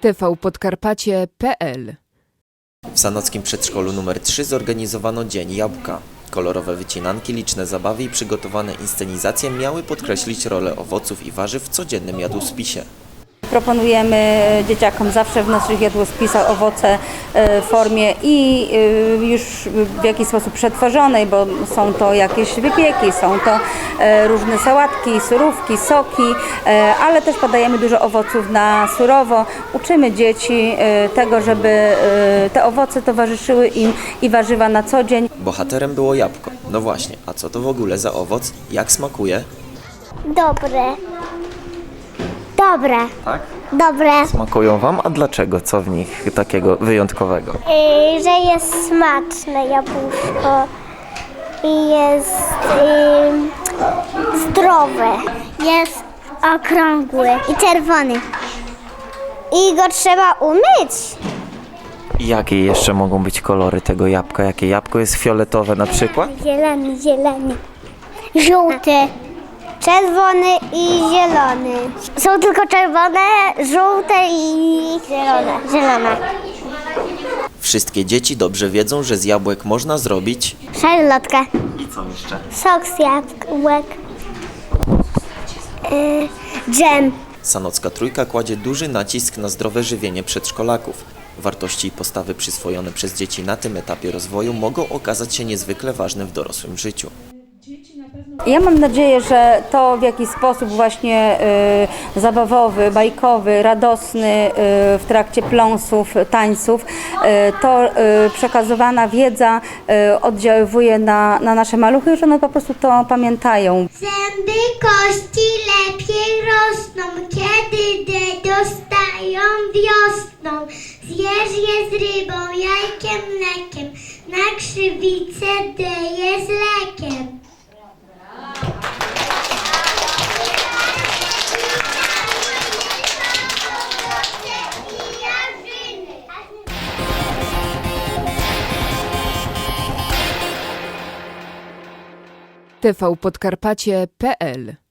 tvpodkarpacie.pl W Sanockim Przedszkolu nr 3 zorganizowano Dzień Jabłka. Kolorowe wycinanki, liczne zabawy i przygotowane inscenizacje miały podkreślić rolę owoców i warzyw w codziennym jadłospisie. Proponujemy dzieciakom zawsze w naszych jadłospisach owoce e, w formie i e, już w jakiś sposób przetworzonej, bo są to jakieś wypieki, są to e, różne sałatki, surówki, soki, ale też podajemy dużo owoców na surowo. Uczymy dzieci tego, żeby te owoce towarzyszyły im i warzywa na co dzień. Bohaterem było jabłko. No właśnie, a co to w ogóle za owoc? Jak smakuje? Dobre. Dobre. Tak? Dobre. Smakują wam? A dlaczego? Co w nich takiego wyjątkowego? Y, że jest smaczne jabłuszko i jest y, zdrowe. Jest okrągły i czerwony. I go trzeba umyć. Jakie jeszcze mogą być kolory tego jabłka? Jakie jabłko jest fioletowe na przykład? Zielony, zielony. Żółty. Czerwony i zielony. Są tylko czerwone, żółte i zielone. Zielone. Wszystkie dzieci dobrze wiedzą, że z jabłek można zrobić... Szarlotkę. I co jeszcze? Sok z jabłek. Yy, dżem. Sanocka Trójka kładzie duży nacisk na zdrowe żywienie przedszkolaków. Wartości i postawy przyswojone przez dzieci na tym etapie rozwoju mogą okazać się niezwykle ważne w dorosłym życiu. Ja mam nadzieję, że to w jakiś sposób właśnie y, zabawowy, bajkowy, radosny y, w trakcie pląsów, tańców, y, to y, przekazywana wiedza y, oddziaływuje na, na nasze maluchy, że one po prostu to pamiętają. Zęby kości lepiej rosną, kiedy de dostają wiosną. Zjesz je z rybą, jajkiem, mlekiem, na krzywicę D jest lekiem. tvpodkarpacie.pl